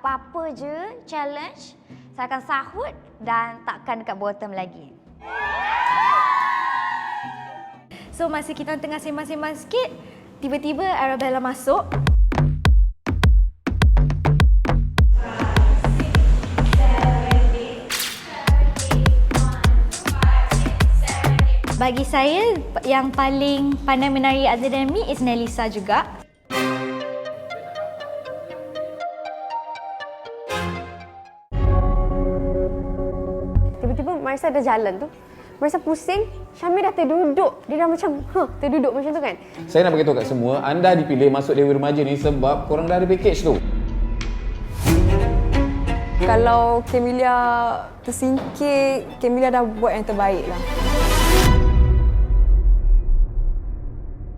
apa-apa je challenge, saya akan sahut dan takkan dekat bottom lagi. So masa kita tengah sembang-sembang sikit, tiba-tiba Arabella masuk. Bagi saya, yang paling pandai menari other than me is Nelisa juga. Tiba-tiba Marisa dah jalan tu. Marisa pusing, Syamil dah terduduk. Dia dah macam, huh, terduduk macam tu kan. Saya nak beritahu kat semua, anda dipilih masuk Dewi Remaja ni sebab korang dah ada package tu. Kalau Camelia tersingkir, Camelia dah buat yang terbaik lah.